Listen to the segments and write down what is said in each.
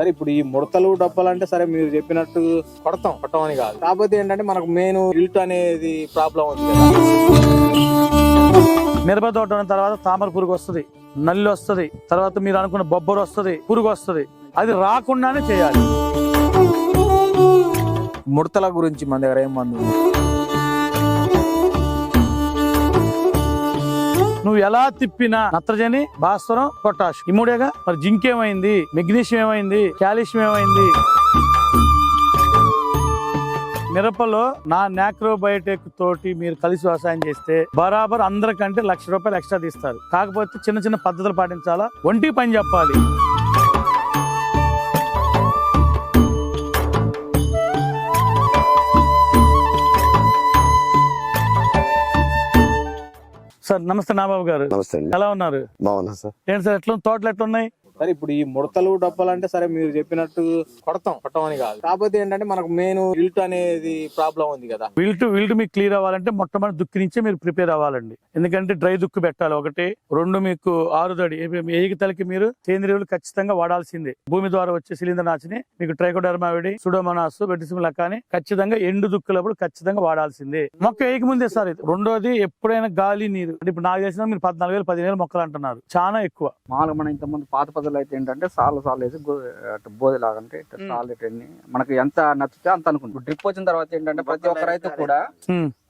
సరే ఇప్పుడు ఈ ముడతలు డబ్బాలు అంటే సరే మీరు చెప్పినట్టు కొడతాం. కొట్టం అని కాదు. కాకపోతే ఏంటంటే మనకు మెయిన్ ఇల్ట్ అనేది ప్రాబ్లం ఉంది కదా మిరప తోట ఉన్న తర్వాత తామర పురుగు వస్తుంది నల్లి వస్తుంది తర్వాత మీరు అనుకున్న బొబ్బరు వస్తుంది పురుగు వస్తుంది. అది రాకుండానే చేయాలి. ముడతల గురించి మన దగ్గర ఏం మందు నువ్వు ఎలా తిప్పినా నత్రజని భాస్వరం పొటాష్. ఈ మూడేగా? మరి జింక్ ఏమైంది? మెగ్నీషియం ఏమైంది? కాల్షియం ఏమైంది? మిరపలో నా నాక్రోబయోటెక్ తోటి మీరు కలిసి వ్యవసాయం చేస్తే బరాబర్ అందరికంటే లక్ష రూపాయలు ఎక్స్ట్రా తీస్తారు. కాకపోతే చిన్న చిన్న పద్ధతులు పాటించాలా? ఒంటి పని చెప్పాలి. సార్ నమస్తే నాబాబు గారు. నమస్తే ఎలా ఉన్నారు? బాగున్నా సార్. ఏంటి సార్ ఎట్లా తోటలు ఎట్లున్నాయి? సరే ఇప్పుడు ఈ ముడతలు డబ్బాలు అంటే సరే మీరు చెప్పినట్టు కొడతాం. కొట్టం అని కాదు. కాకపోతే ఏంటంటే మనకు మెయిన్ ఇల్ట్ అనేది ప్రాబ్లం ఉంది కదా. విల్ట్ విల్ట్ మీకు క్లియర్ అవ్వాలంటే మొట్టమొదటి దుక్కి నుంచే మీరు ప్రిపేర్ అవ్వాలండి. ఎందుకంటే డ్రై దుక్కు పెట్టాలి. ఒకటి రెండు మీకు ఆరుదడి ఏగితలకి మీరు సేంద్రియులు ఖచ్చితంగా వాడాల్సిందే. భూమి ద్వారా వచ్చే శిలీంద్ర నాచిని మీకు ట్రైకోడర్మావిడి సుడోమోనాస్ బెటిసిమిలా కానీ ఖచ్చితంగా ఎండు దుక్కులప్పుడు ఖచ్చితంగా వాడాల్సిందే. మొక్క వేయక ముందే సార్ ఇది. రెండోది ఎప్పుడైనా గాలి నీరు. అంటే ఇప్పుడు నాకు తెలిసిన మీరు పద్నాలుగు వేలు పదిహేను వేలు మొక్కలు అంటున్నారు. చాలా ఎక్కువ. మామూలుగా మనం ఇంతకుముందు పాత పద్ధతులు అయితే ఏంటంటే సార్లు సార్లు వేసి గో- అటు బోధి లాగంటే ఇట్లా మ్. సార్లు ఇటన్ని మనకి ఎంత నచ్చితే అంత అనుకుంటాం. డ్రిప్ వచ్చిన తర్వాత ఏంటంటే ప్రతి ఒక్క రైతు కూడా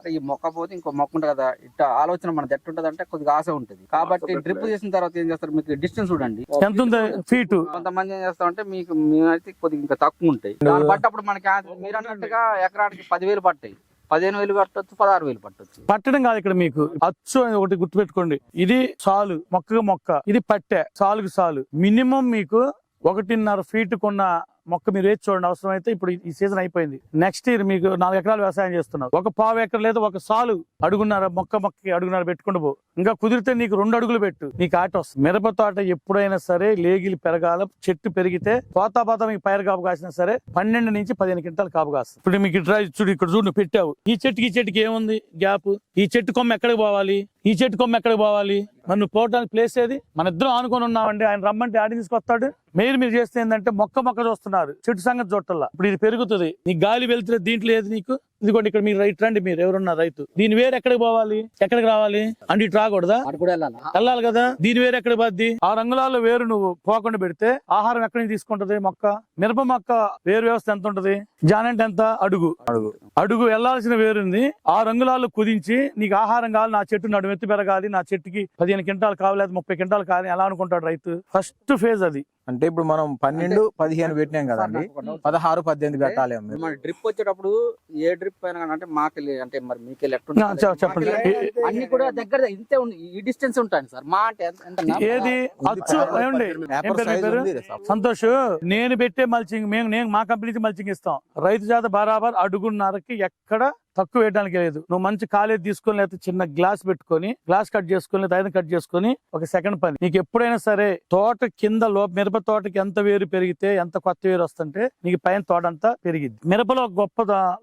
ఈ మొక్క పోతే ఇంకో మొక్క ఉంటుంది కదా ఇట్లా ఆలోచన మనది ఎట్టుంటది అంటే కొద్దిగా ఆశ ఉంటుంది. కాబట్టి డ్రిప్ చేసిన తర్వాత ఏం చేస్తారు? మీకు డిస్టెన్స్ చూడండి. ఎంత ఉంది ఫీటు కొంతమంది ఏం చేస్తామంటే మీకు మేమైతే కొద్దిగా ఇంకా తక్కువ ఉంటాయి. దాన్ని బట్టి అప్పుడు మనకి మీరు అన్నట్టుగా ఎకరానికి పదివేలు పట్టాయి పదిహేను వేలు పట్టొచ్చు పదహారు వేలు పట్టొచ్చు. పట్టడం కాదు ఇక్కడ మీకు. అచ్చు అని ఒకటి గుర్తుపెట్టుకోండి. ఇది సాలు మొక్కగా మొక్క. ఇది పట్టె సాలుకు సాలు. మినిమం మీకు ఒకటిన్నర ఫీట్ కొన్న మొక్క మీరు వేసి చూడండి అవసరమైతే ఇప్పుడు ఈ సీజన్ అయిపోయింది. నెక్స్ట్ ఇయర్ మీకు నాలుగు ఎకరాలు వ్యవసాయం చేస్తున్నారు. ఒక పావు ఎకరం లేదా ఒక సాలు అడుగున్నారు మొక్క మొక్కకి అడుగున్నారు పెట్టుకుంటూ పో. ఇంకా కుదిరితే నీకు రెండు అడుగులు పెట్టు నీకు ఆట వస్తుంది. మిరప తోట ఎప్పుడైనా సరే లేగిలి పెరగాల చెట్టు పెరిగితే పోతా మీకు పైరు కాపు కాసినా సరే పన్నెండు నుంచి పదిహేను క్వింటాలు కాపు కాస్తుంది. ఇప్పుడు మీకు ఇట్లా చూడు ఇక్కడ చూడు పెట్టావు. ఈ చెట్టుకి ఈ చెట్టుకి ఏముంది గ్యాప్? ఈ చెట్టు కొమ్మ ఎక్కడికి పోవాలి? ఈ చెట్టు కొమ్మ ఎక్కడికి పోవాలి? మరి నువ్వు పోవడానికి ప్లేస్ ఏది? మన ఇద్దరం ఆనుకొని ఉన్నామండి. ఆయన రమ్మంటే ఆడి తీసుకొస్తాడు. మీరు మీరు చేస్తే ఏంటంటే మొక్క మొక్క చూస్తున్నారు. చెట్టు సంగతి చూడాల ఇప్పుడు ఇది పెరుగుతుంది. నీ గాలి వెళ్తే దీంట్లో ఏది నీకు? ఇదిగోండి ఇక్కడ మీరు రైట్ రండి మీరు ఎవరున్నారు రైతు. దీని వేరు ఎక్కడికి పోవాలి? ఎక్కడికి రావాలి? అంటే ఇటు రాకూడదా? వెళ్ళాలి? కదా. దీని వేరు ఎక్కడ బాద్ది ఆ రంగులాల్లో వేరు నువ్వు పోకుండా పెడితే ఆహారం ఎక్కడి నుంచి తీసుకుంటది మొక్క? మిరప మొక్క వేరు వ్యవస్థ ఎంత ఉంటది? జానంటే ఎంత? అడుగు. అడుగు. అడుగు వెళ్ళాల్సిన వేరుంది ఆ రంగులాల్లో కుదించి నీకు ఆహారం కావాలి నా చెట్టు నడుమెత్తి పెరగాలి నా చెట్టుకి పదిహేను క్వింటాలు కావాలి లేదా ముప్పై క్వింటాలు కావాలి ఎలా అనుకుంటాడు రైతు? ఫస్ట్ ఫేజ్ అది. అంటే ఇప్పుడు మనం పన్నెండు పదిహేను పెట్టినాం కదండి పదహారు పద్దెనిమిది పెట్టాలి మీరు. మన డ్రిప్ వచ్చేటప్పుడు ఏ డ్రిప్ అయినా అంటే మాకెళ్ళి అంటే మరి చెప్- చెప్పండి. అన్ని కూడా దగ్గర ఇంతే ఉంది ఈ డిస్టెన్స్ ఉంటాయి సార్. మా అంటే ఏది? సంతోష్. నేను పెట్టే మల్చింగ్ మేము నేను మా కంపెనీ నుంచి మల్చింగ్ ఇస్తాం. రైతు జాత బరాబర్ అడుగున్నరకి ఎక్కడ తక్కువ వేయడానికి లేదు. నువ్వు మంచి కాలేజ్ తీసుకొని లేకపోతే చిన్న గ్లాస్ పెట్టుకొని గ్లాస్ కట్ చేసుకొని లేదా ఐరన్ కట్ చేసుకొని ఒక సెకండ్ పని. నీకు ఎప్పుడైనా సరే తోట కింద లోప మిరప తోటకి ఎంత వేరు పెరిగితే ఎంత కొత్త వేరు వస్తుంటే నీకు పైన తోట అంతా పెరిగిద్ది. మిరపలో ఒక గొప్ప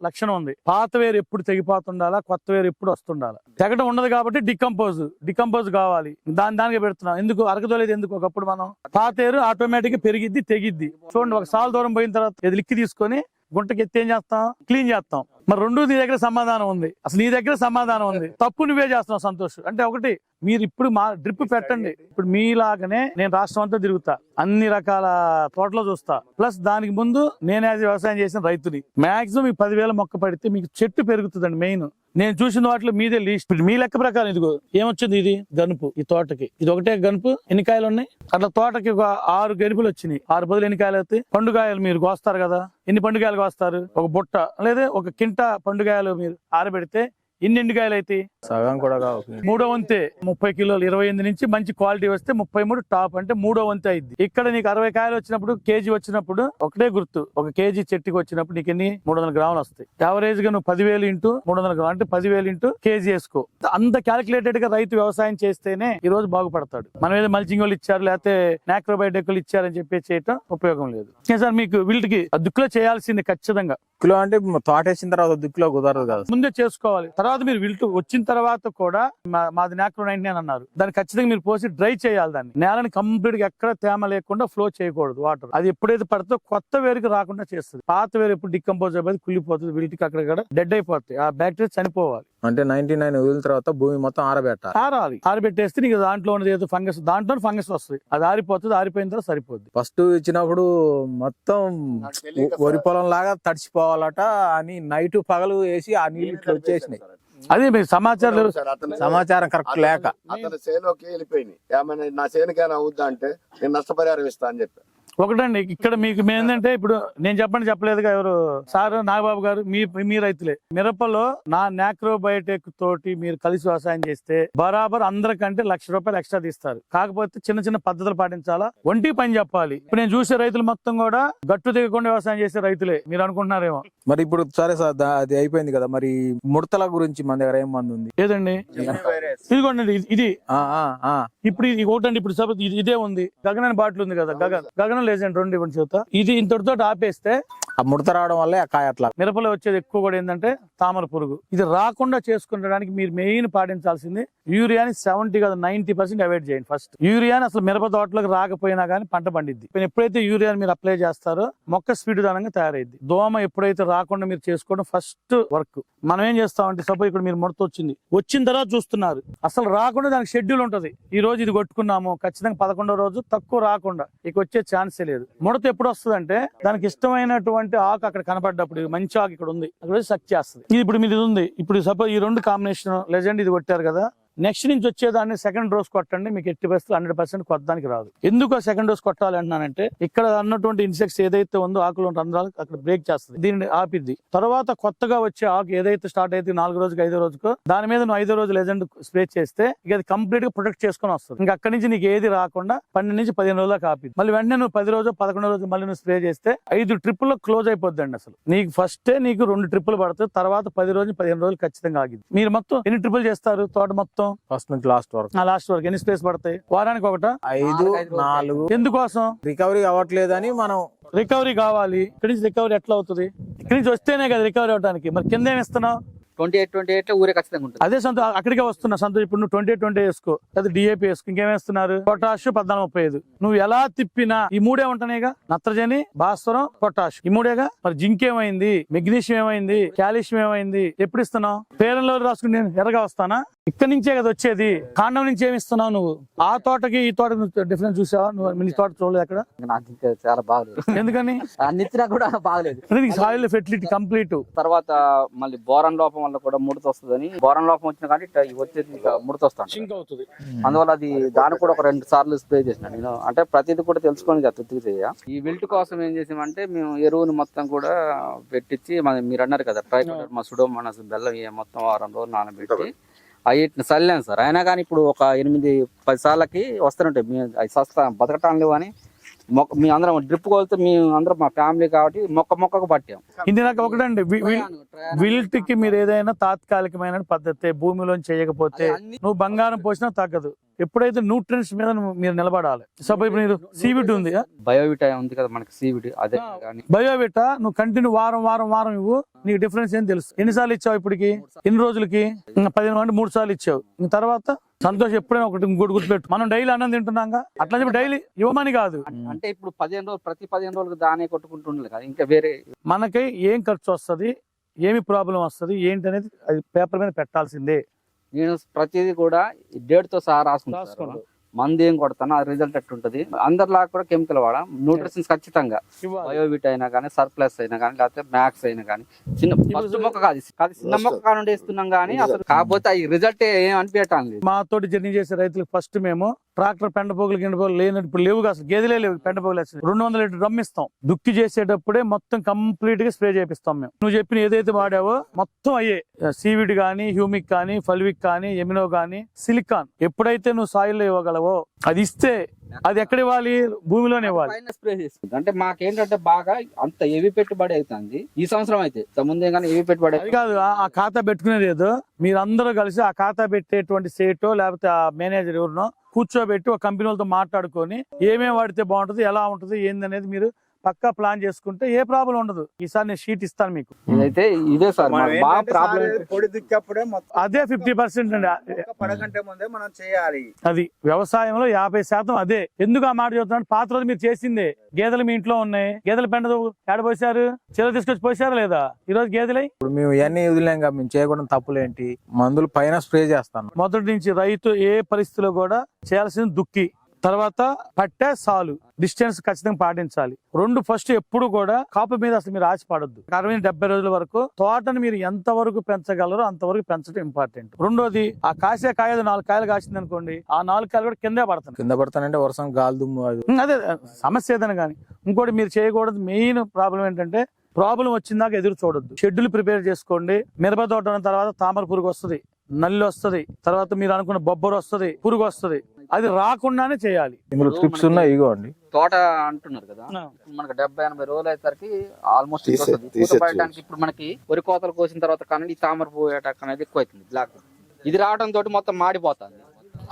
లక్షణం ఉంది. పాత వేరు ఎప్పుడు తెగిపోతుండాలా కొత్త వేరు ఎప్పుడు వస్తుండాలా? తెగడం ఉండదు కాబట్టి డికంపోజ్ డికంపోజ్ కావాలి. దాని దానికి పెడుతున్నాం. ఎందుకు? అరగదోలేదు ఎందుకు? ఒకప్పుడు మనం పాత వేరు ఆటోమేటిక్ పెరిగిద్ది తెగిద్ది. చూడండి ఒక సాల్ దూరం పోయిన తర్వాత ఇది లిక్కి తీసుకొని గుంటకి ఎత్తి ఏం చేస్తాం? క్లీన్ చేస్తాం. మరి రెండు నీ దగ్గర సమాధానం ఉంది. అసలు నీ దగ్గర సమాధానం ఉంది. తప్పు నువ్వే చేస్తున్నావు సంతోష్. అంటే ఒకటి మీరు ఇప్పుడు మా డ్రిప్ పెట్టండి. ఇప్పుడు మీలాగానే నేను రాష్ట్రం అంతా తిరుగుతా. అన్ని రకాల తోటలో చూస్తా. ప్లస్ దానికి ముందు నేను యాజ్ వ్యవసాయం చేసిన రైతుని. మాక్సిమం మీకు పదివేల మొక్క పడితే మీకు చెట్టు పెరుగుతుందండి మెయిన్. నేను చూసిన వాటిలో మీదే లీస్ట్. మీ లెక్క ప్రకారం ఇదిగో ఏమొచ్చింది ఇది? గనుపు ఈ తోటకి. ఇది ఒకటే గనుపు ఎన్ని కాయలు ఉన్నాయి అట్లా తోటకి ఒక ఆరు గనుపులు వచ్చినాయి. ఆరు బదులు ఎన్ని కాయలు అవుతాయి? పండుగాయలు మీరు కోస్తారు కదా. ఎన్ని పండుగాయలు కోస్తారు? ఒక బుట్ట లేదా ఒక కింట పండుగాయలు మీరు ఆరబెడితే ఎన్ని ఎండుకాయలు అయితే సగం కూడా కావు. మూడో వంతే ముప్పై కిలోలు ఇరవై ఎనిమిది నుంచి మంచి క్వాలిటీ వస్తే ముప్పై మూడు టాప్ అంటే మూడో వంతే అయింది ఇక్కడ నీకు అరవై కాయలు వచ్చినప్పుడు కేజీ వచ్చినప్పుడు ఒకటే గుర్తు. ఒక కేజీ చెట్టుకి వచ్చినప్పుడు నీకు ఎన్ని? మూడు వందల గ్రాములు వస్తాయి. యావరేజ్గా నువ్వు పదివేలు ఇంటూ మూడు వందల గ్రాములు అంటే పదివేలు ఇంటూ కేజీ వేసుకో. అంత క్యాలిక్యులేటెడ్గా రైతు వ్యవసాయం చేస్తేనే ఈ రోజు బాగుపడతాడు. మనం ఏదో మల్చింగ్ వాళ్ళు ఇచ్చారు లేకపోతే నాక్రోబయోటెక్లు ఇచ్చారని చెప్పి చేయటం ఉపయోగం లేదు. సార్ మీకు వీళ్ళకి దుక్కులో చేయాల్సింది ఖచ్చితంగా కిలో అంటే తోట వేసిన తర్వాత దుక్కులో కుదరదు కదా. ముందే చేసుకోవాలి. తర్వాత మీరు విల్టు వచ్చిన తర్వాత కూడా మా- మాది నాక్రో నైన్టీ అని అన్నారు. దాన్ని ఖచ్చితంగా మీరు పోసి డ్రై చేయాలి దాన్ని. నేలని కంప్లీట్గా ఎక్కడ తేమ లేకుండా ఫ్లో చేయకూడదు వాటర్. అది ఎప్పుడైతే పడుతుందో కొత్త వేరుకి రాకుండా చేస్తుంది. పాత వేరు ఎప్పుడు డికంపోజ్ అయిపోతుంది కుళ్ళిపోతుంది వీటికి అక్కడ డెడ్ అయిపోతాయి. ఆ బ్యాక్టీరియా చనిపోవాలి. అంటే నైన్టీ నైన్ వదిలిన తర్వాత భూమి మొత్తం ఆరబెట్టాలి. ఆరాలి. ఆరిపెట్టేస్తే నీకు దాంట్లో ఉన్నది ఏదో ఫంగస్ దాంట్లో ఫంగస్ వస్తుంది. అది ఆరిపోతుంది ఆరిపోయిన తర్వాత సరిపోద్ది. ఫస్ట్ ఇచ్చినప్పుడు మొత్తం నాకు. వరి పొలం లాగా తడిచిపోవాలట అని నైట్ పగలు వేసి ఆ నీళ్ళు ఇట్లా వచ్చేసినాయి. అదే. మీరు సమాచారం సమాచారం కరెక్ట్ లేక. అతను చేనులోకి వెళ్ళిపోయినాయి ఏమైనా నా చేనుకైనా అవుద్దా అంటే నేను నష్టపరిహారం ఇస్తా అని చెప్పి. ఒకటండి ఇక్కడ మీకు ఏంటంటే ఇప్పుడు నేను చెప్పండి చెప్పలేదుగా ఎవరు. సార్ నాగబాబు గారు మీ మీ రైతులే. మిరపలో నా నాక్రోబయోటిక్ తోటి మీరు కలిసి వ్యవసాయం చేస్తే బరాబర్ అందరికంటే లక్ష రూపాయలు ఎక్స్ట్రా తీస్తారు. కాకపోతే చిన్న చిన్న పద్ధతులు పాటించాలా? ఒంటి పని చెప్పాలి. ఇప్పుడు నేను చూసే రైతులు మొత్తం కూడా గట్టు దిగకుండా వ్యవసాయం చేసే రైతులే. మీరు అనుకుంటున్నారేమో. మరి ఇప్పుడు సరే సార్ అది అయిపోయింది కదా. మరి ముడతల గురించి మన దగ్గర ఏం మంది ఉంది? ఏదండి? ఇదిగోండి ఇది-. ఇప్పుడు ఇది ఒకటండి ఇప్పుడు సపోజ్ ఇది ఉంది. గగన్ అని బాటిల్ ఉంది కదా గగన్ గగనం లేజెంట్ రెండు ఇవ్వండి చేత. ఇది ఇంతటితో ఆపేస్తే ఆ ముడత రావడం వల్లే ఆ కాయ అట్లా. మిరపలో వచ్చేది ఎక్కువ కూడా ఏంటంటే తామర పురుగు. ఇది రాకుండా చేసుకుంటడానికి మీరు మెయిన్ పాటించాల్సింది యూరియాని సెవెంటీ కాదు నైన్టీ పర్సెంట్ అవాయిడ్ చేయండి ఫస్ట్. యూరియాని అసలు మిరప తోటలోకి రాకపోయినా కానీ పంట పండిద్ది. ఎప్పుడైతే యూరియాని మీరు అప్లై చేస్తారో మొక్క స్పీడ్ దానంగా తయారైద్ది. దోమ ఎప్పుడైతే రాకుండా మీరు చేసుకోవడం ఫస్ట్ వర్క్. మనం ఏం చేస్తామంటే సపోజ్ ఇక్కడ మీరు ముడత వచ్చింది. వచ్చిన తర్వాత చూస్తున్నారు. అసలు రాకుండా దానికి షెడ్యూల్ ఉంటది. ఈ రోజు ఇది కొట్టుకున్నాము ఖచ్చితంగా పదకొండో రోజు తక్కువ రాకుండా. ఇక వచ్చే ఛాన్సే లేదు. ముడత ఎప్పుడు వస్తుందంటే దానికి ఇష్టమైనటువంటి ఆకు అక్కడ కనపడ్డప్పుడు మంచి ఆకు ఇక్కడ ఉంది. అక్కడ సక్ చేస్తుంది. ఇది ఇప్పుడు మీది ఇది ఉంది. ఇప్పుడు సపోజ్ ఈ రెండు కాంబినేషన్ లెజెండ్ ఇది కొట్టారు కదా నెక్స్ట్ నుంచి వచ్చేదాన్ని సెకండ్ డోస్ కొట్టండి మీకు ఎట్టి పరిస్థితులు హండ్రెడ్ పర్సెంట్ కొట్టడానికి రాదు. ఎందుకు సెకండ్ డోస్ కొట్టాలి అంటున్నానంటే ఇక్కడ అన్నటువంటి ఇన్సెక్ట్స్ ఏదైతే ఉందో ఆకులు రంధ్రాలు అక్కడ బ్రేక్ చేస్తుంది దీన్ని ఆపిద్ది. తర్వాత కొత్తగా వచ్చే ఆకు ఏదైతే స్టార్ట్ అయితే నాలుగు రోజుకి ఐదో రోజుకు దాని మీద నువ్వు ఐదో రోజు లెజెండ్ స్ప్రే చేస్తే ఇక అది కంప్లీట్గా ప్రొటెక్ట్ చేసుకొని వస్తుంది. ఇంకా అక్కడి నుంచి నీకు ఏది రాకుండా పన్నెండు నుంచి పదిహేను రోజులకు ఆపిద్ది. మళ్ళీ వెంటనే నువ్వు పది రోజు పదకొండు రోజు మళ్ళీ నువ్వు స్ప్రే చేస్తే ఐదు ట్రిప్పులు క్లోజ్ అయిపోద్దండి అసలు. నీకు ఫస్టే నీకు రెండు ట్రిప్పులు పడుతుంది తర్వాత పది రోజులు పదిహేను రోజులు ఖచ్చితంగా ఆగింది మీరు మొత్తం ఎన్ని ట్రిప్పులు చేస్తారు? తోట మొత్తం ఫస్ట్ నుంచి లాస్ట్ వరకు. లాస్ట్ వరకు ఎన్ని స్పేస్ పడతాయి? వారానికి ఒకట? ఐదు. నాలుగు. ఎందుకోసం? రికవరీ అవ్వట్లేదని మనం రికవరీ కావాలి. ఇక్కడి నుంచి రికవరీ ఎట్లా అవుతుంది? ఇక్కడి నుంచి వస్తేనే కదా రికవరీ అవడానికి మరి కింద ఏమి ఇస్తున్నావు ట్వంటీ ఎయిట్ ట్వంటీ ఎయిట్ ఊరే ఖచ్చితంగా ఉంటుంది. అదే సొంత అక్కడికే వస్తున్నా. సొంత ఇప్పుడు నువ్వు ట్వంటీ ట్వంటీ వేసుకో. లేదా డిఏపి వేసుకో. ఇంకేమేస్తున్నారు పొటాష్ పద్నాలుగు ముప్పై ఐదు. నువ్వు ఎలా తిప్పినా ఈ మూడే ఉంటున్నాయిగా నత్రజని భాస్వరం పొటాష్. ఈ మూడేగా? మరి జింక్ ఏమైంది? మెగ్నీషియం ఏమైంది? కాల్షియం ఏమైంది? ఎప్పుడు ఇస్తున్నావు? పేరంలో రాసుకుని నేను ఎర్రగా వస్తానా? ఇక్కడి నుంచే కదా వచ్చేది. కాండం నుంచి ఏమి ఇస్తున్నావు నువ్వు? ఆ తోటకి ఈ తోట డిఫరెన్స్ చూసావా? నువ్వు మీ తోట చూడలేదు అక్కడ? నాకు ఇంకా చాలా బాగలేదు. ఎందుకని? అన్ని ఇచ్చినా కూడా బాగలేదు. సాయిల్ ఫెర్టిలిటీ కంప్లీట్ తర్వాత మళ్ళీ బోరన్ లోపం వల్ల కూడా ముడత వస్తుందని బోరన్ లోపం వచ్చిన కానీ వచ్చేది ముడత వస్తాను సింక్ అవుతుంది. అందువల్ల అది దానికి కూడా ఒక రెండు సార్లు స్ప్రే చేసిన నేను అంటే ప్రతిదీ కూడా తెలుసుకొని కదా తుత్తికి చేయ ఈ విల్ట్ కోసం ఏం చేసామంటే మేము ఎరువుని మొత్తం కూడా పెట్టించి మన- మీరు అన్నారు కదా ట్రైకోడర్ మా సుడోమోనాస్ బెల్లం ఇవి మొత్తం వారం రోజులు నానబెట్టి అవి చల్లాను సార్. అయినా కానీ ఇప్పుడు ఒక ఎనిమిది పది సార్లకి వస్తుంటాయి మీ అవి సస్తా బతకటం లేవు అని మొక్క మీ అందరం డ్రిప్ కొలితే మీ అందరం మా ఫ్యామిలీ కాబట్టి మొక్క మొక్కకు పట్టాం. ఇది నాకు ఒకటండి విల్ట్కి మీరు ఏదైనా తాత్కాలికమైన పద్ధతి భూమిలో చేయకపోతే నువ్వు బంగారం పోసినా తగ్గదు. ఎప్పుడైతే న్యూట్రియన్స్ మీద నువ్వు మీరు నిలబడాలి. సపోజ్ మీరు సీవిడ్ ఉంది బయోవిటా ఉంది కదా మనకి సీవిడ్ అదే కానీ. బయోబెట నువ్వు కంటిన్యూ వారం వారం వారం ఇవ్వు నీకు డిఫరెన్స్ ఏం తెలుసు. ఎన్నిసార్లు ఇచ్చావు ఇప్పటికి? ఎన్ని రోజులకి? పదిహేను మూడు సార్లు ఇచ్చావు. తర్వాత సంతోష్ ఎప్పుడైనా ఒకటి ఇంకోటి గుర్తుపెట్టు మనం డైలీ అన్నం తింటున్నాగా? అట్లా చెప్పి డైలీ ఇవ్వమని కాదు. అంటే ఇప్పుడు పదిహేను రోజులు ప్రతి పదిహేను రోజులకు దానే కొట్టుకుంటుండలేదు కదా. ఇంకా వేరే మనకి ఏం ఖర్చు వస్తుంది ఏమి ప్రాబ్లం వస్తుంది ఏంటి అనేది అది పేపర్ మీద పెట్టాల్సిందే. నేను ప్రతిదీ కూడా డేట్తో సహా రాసుకుంటాను. మందు ఏం కొడతాను ఆ రిజల్ట్ ఎట్టుంటది? అందరిలాగా కూడా కెమికల్ వాడా? న్యూట్రిషన్స్ ఖచ్చితంగా. బయోవిట్ అయినా కానీ సర్ప్లస్ అయినా కానీ లేకపోతే మ్యాక్స్ అయినా కానీ. చిన్న ఫస్ట్ మొక్క కాదు కాదు చిన్న మొక్క కానుండి వేస్తున్నాం కానీ అసలు కాకపోతే ఈ రిజల్ట్ ఏం అనిపించటం లేదు. మా తోటి జర్నీ చేసే రైతులకు ఫస్ట్ మేము ట్రాక్టర్ పెండపోగులు గిండపోగులు లేని ఇప్పుడు లేవు అసలు. గేదెలే లేవు పెండపోగులు వచ్చింది రెండు వందల లీటర్ డ్రమ్ ఇస్తాం. దుక్కి చేసేటప్పుడే మొత్తం కంప్లీట్గా స్ప్రే చేపిస్తాం మేము. నువ్వు చెప్పిన ఏదైతే వాడావో మొత్తం అయ్యే. సీవిడ్ కానీ హ్యూమిక్ కానీ ఫల్విక్ కానీ ఎమినో కానీ సిలికాన్ ఎప్పుడైతే నువ్వు సాయిల్లో ఇవ్వగలవో అది ఇస్తే అది ఎక్కడ ఇవ్వాలి? భూమిలోనే ఇవ్వాలి. స్ప్రే అంటే మాకేంటంటే బాగా అంత హెవీ పెట్టుబడి అవుతుంది. ఈ సంవత్సరం అయితే ముందే కానీ హెవీ పెట్టుబడి అది కాదు ఆ- ఆ ఖాతా పెట్టుకునేది ఏదో మీరందరూ కలిసి ఆ ఖాతా పెట్టేటువంటి సేటో లేకపోతే ఆ మేనేజర్ ఎవరినో కూర్చోబెట్టి ఒక కంపెనీ వాళ్ళతో మాట్లాడుకొని ఏమేమి వాడితే బాగుంటుంది ఎలా ఉంటుంది ఏంది అనేది మీరు పక్కా ప్లాన్ చేసుకుంటే ఏ ప్రాబ్లం ఉండదు. ఈసారి నేను షీట్ ఇస్తాను మీకు. ఇదైతే ఇదే సార్ బాగా ప్రాబ్లం పొడి దుక్కేప్పుడే మొత్తం అదే ఫిఫ్టీ పర్సెంట్ అండి. పడకంటే ముందే మనం చేయాలి. అది వ్యవసాయంలో యాభై శాతం అదే. ఎందుకు ఆ మాట చెబుతున్నాను పాత రోజు మీరు చేసిందే. గేదెలు మీ ఇంట్లో ఉన్నాయి. గేదెల పెండ ఏడ పోసారు? చెరువు తీసుకొచ్చి పోసారా లేదా? ఈ రోజు గేదెలై? ఇప్పుడు మేము ఇవన్నీ వదిలేం కదా మేము చేయకూడదు తప్పులేంటి? మందులు పైన స్ప్రే చేస్తాను. మొదటి నుంచి రైతు ఏ పరిస్థితిలో కూడా చేయాల్సింది దుక్కి. తర్వాత పట్టే సాలు. డిస్టెన్స్ ఖచ్చితంగా పాటించాలి. రెండు ఫస్ట్ ఎప్పుడు కూడా కాపు మీద అసలు మీరు ఆశపడద్దు అరవై డెబ్బై రోజుల వరకు తోటని మీరు ఎంత వరకు పెంచగలరో అంతవరకు పెంచడం ఇంపార్టెంట్ రెండోది ఆ కాసే కాయ నాలుగు కాయలు కాసింది అనుకోండి ఆ నాలుగు కాయలు కూడా కిందే పడతాయి. కింద పడతానంటే వర్షం గాలి దుమ్ము అది. సమస్య ఏదైనా కానీ. ఇంకోటి మీరు చేయకూడదు మెయిన్ ప్రాబ్లం ఏంటంటే ప్రాబ్లం వచ్చిందాక ఎదురు చూడొద్దు. షెడ్యూల్ ప్రిపేర్ చేసుకోండి. మిరప తోట తర్వాత తామర పురుగు వస్తుంది నల్లి వస్తుంది తర్వాత మీరు అనుకున్న బొబ్బరు వస్తుంది పురుగు వస్తుంది. అది రాకుండానే చేయాలి. ఇందులో ఉన్నాయి ఇగోండి తోట అంటున్నారు కదా మనకి డెబ్బై ఎనభై రోజులు అయ్యేసరికి ఆల్మోస్ట్. పడడానికి ఇప్పుడు మనకి వరి కోతలు కోసిన తర్వాత కానీ ఈ తామర పువ్వు అటాక్ అనేది ఎక్కువ అవుతుంది బ్లాక్ ఇది రావడం తోటి మొత్తం మాడిపోతుంది.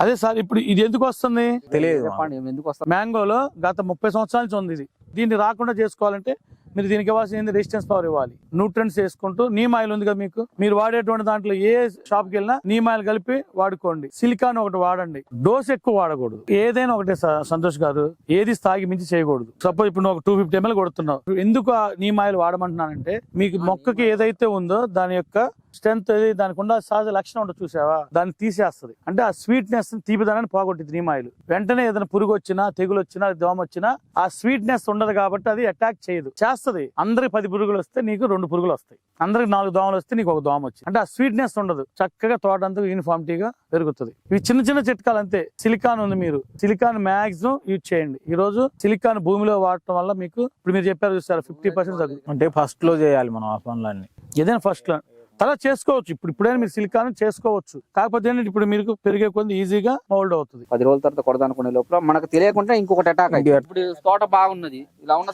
అదే సార్ ఇప్పుడు ఇది ఎందుకు వస్తుంది? తెలియదు ఎందుకు వస్తుంది? మ్యాంగోలో గత ముప్పై సంవత్సరాల నుంచి ఉంది ఇది. దీన్ని రాకుండా చేసుకోవాలంటే మీరు దీనికి ఇవ్వాల్సింది రెసిస్టెన్స్ పవర్ ఇవ్వాలి. న్యూట్రన్స్ వేసుకుంటూ నీమ్ ఆయిల్ ఉంది కదా మీకు? మీరు వాడేటువంటి దాంట్లో ఏ షాప్కి వెళ్ళినా నీమ్ ఆయిల్ కలిపి వాడుకోండి. సిలికాన్ ఒకటి వాడండి. డోస్ ఎక్కువ వాడకూడదు. ఏదైనా ఒకటే సంతోష్ గారు ఏది స్థాయి మించి చేయకూడదు. సపోజ్ ఇప్పుడు ఒక టూ ఫిఫ్టీ ఎంఎల్ కొడుతున్నావు. ఎందుకు ఆ నీమ్ ఆయిల్ వాడమంటున్నానంటే మీకు మొక్కకి ఏదైతే ఉందో దాని యొక్క స్ట్రెంత్ దానికి ఉన్న సహజ లక్షణం ఉండదు చూసావా? దాన్ని తీసేస్తుంది. అంటే ఆ స్వీట్నెస్ తీపిదనాన్ని పోగొట్టింది నీమ్ ఆయిల్ వెంటనే ఏదైనా పురుగు వచ్చినా తెగులు వచ్చినా దోమ వచ్చినా ఆ స్వీట్నెస్ ఉండదు కాబట్టి అది అటాక్ చేయదు. చేస్తది. అందరికి పది పురుగులు వస్తే నీకు రెండు పురుగులు వస్తాయి. అందరికి నాలుగు దోమలు వస్తే నీకు ఒక దోమ వచ్చింది. అంటే ఆ స్వీట్నెస్ ఉండదు. చక్కగా తోట అంతా యూనిఫామిటీగా పెరుగుతుంది. ఇవి చిన్న చిన్న చిట్కాలు అంతే. సిలికాన్ ఉంది మీరు. సిలికాన్ మాక్సిమం యూజ్ చేయండి. ఈ రోజు సిలికాన్ భూమిలో వాడటం వల్ల మీకు ఇప్పుడు మీరు చెప్పారు చూసారు ఫిఫ్టీ పర్సెంట్ తగ్గు. అంటే ఫస్ట్లో చేయాలి మనం ఆ పనులన్నీ. ఏదైనా ఫస్ట్లో తర్వాత చేసుకోవచ్చు. ఇప్పుడు ఇప్పుడైనా మీరు సిలికాన్ చేసుకోవచ్చు. కాకపోతే ఏంటంటే ఇప్పుడు మీకు పెరిగే కొద్ది ఈజీగా మోల్డ్ అవుతుంది. పది రోజుల తర్వాత కొడదానుకునే లోపల మనకు తెలియకుండా ఇంకొకటి అటాక్. ఇప్పుడు తోట బాగున్నది. ఇలా ఉన్న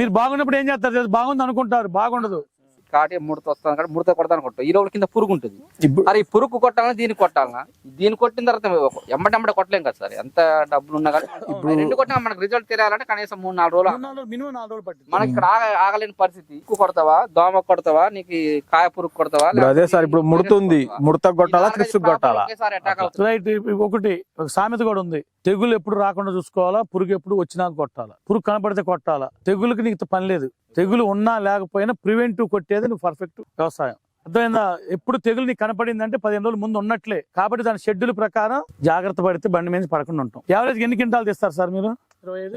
మీరు బాగున్నప్పుడు ఏం చేస్తారు? బాగుంది అనుకుంటారు. బాగుండదు. కాటి ముడత వస్తాను కాబట్టి ముడత కొడతాను కొట్టాం. ఈ రోజు కింద పురుగు ఉంటుంది. అరే ఈ పురుగు కొట్టాలన్నా దీనికి కొట్టాలన్నా దీన్ని కొట్టిన తర్వాత ఎమ్మటెమ్మట కొట్టలేం కదా సార్. ఎంత డబ్బులు ఉన్నా కానీ ఇప్పుడు రెండు కొట్టినా మనకు రిజల్ట్ తెలియాలంటే కనీసం మూడు నాలుగు రోజులు మినిమం నాలుగు రోజులు పట్టింది. మనకి ఇక్కడ ఆగ- ఆగలేని పరిస్థితి. ఎక్కువ కొడతావా దోమ కొడతావా నీకు కాయ పురుగు కొడతావా అదే సార్ ఇప్పుడు ముడుతుంది ముడత కొట్టాలా త్రిప్స్ కొట్టాలా? రైట్ ఒకటి ఒక సామెత కూడా ఉంది. తెగులు ఎప్పుడు రాకుండా చూసుకోవాలా పురుగు ఎప్పుడు వచ్చినాక కొట్టాలా? పురుగు కనపడితే కొట్టాలా? తెగులుకి నీకు పని లేదు. తెగులు ఉన్నా లేకపోయినా ప్రివెంటివ్ కొట్టేది నువ్వు పర్ఫెక్ట్ వ్యవసాయం. అర్థమైందా? ఎప్పుడు తెగులు నీకు కనపడిందంటే పదిహేను రోజులు ముందు ఉన్నట్లే. కాబట్టి దాని షెడ్యూల్ ప్రకారం జాగ్రత్త పడితే బండి మీద పడకుండా ఉంటాం. యావరేజ్ ఎన్ని క్వింటాలు తెస్తారు సార్ మీరు?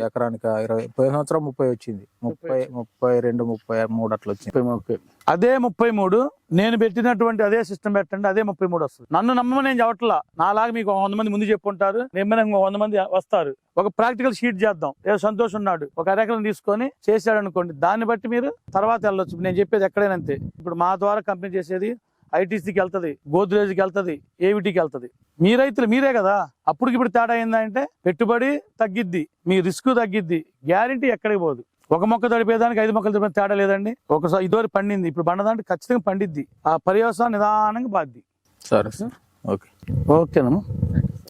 ఎకరానికి? ఇరవై పోయిన సంవత్సరం ముప్పై వచ్చింది. ముప్పై ముప్పై రెండు ముప్పై మూడు అట్లా వచ్చింది. అదే ముప్పై మూడు నేను పెట్టినటువంటి అదే సిస్టమ్ పెట్టండి అదే ముప్పై మూడు వస్తుంది. నన్ను నమ్మమని నేను చెప్పట్లా. నాలాగా మీకు ఒక వంద మంది ముందు చెప్పుంటారు నేను ఇంకో వంద మంది వస్తారు. ఒక ప్రాక్టికల్ షీట్ చేద్దాం. ఏదో సంతోషం ఉన్నాడు? ఒక అరెకరం తీసుకొని చేశాడు అనుకోండి దాన్ని బట్టి మీరు తర్వాత వెళ్ళొచ్చు. నేను చెప్పేది ఎక్కడైనా అంతే. ఇప్పుడు మా ద్వారా కంపెనీ చేసేది ఐటీసీకి వెళ్తది గోద్రేజ్కి వెళ్తది ఏవిటీకి వెళ్తది. మీ రైతులు మీరే కదా. అప్పటికి ఇప్పుడు తేడా ఏంటంటే పెట్టుబడి తగ్గిద్ది మీ రిస్క్ తగ్గిద్ది గ్యారంటీ ఎక్కడికి పోదు. ఒక మొక్క తడిపేదానికి ఐదు మొక్కలు తడిపే తేడా లేదండి. ఒకసారి ఇదివరకు పండింది ఇప్పుడు పండదంటే ఖచ్చితంగా పండిద్ది. ఆ పర్యవసానం నిదానంగా బాద్ది. సరే సార్. ఓకే. ఓకేనమ్మా.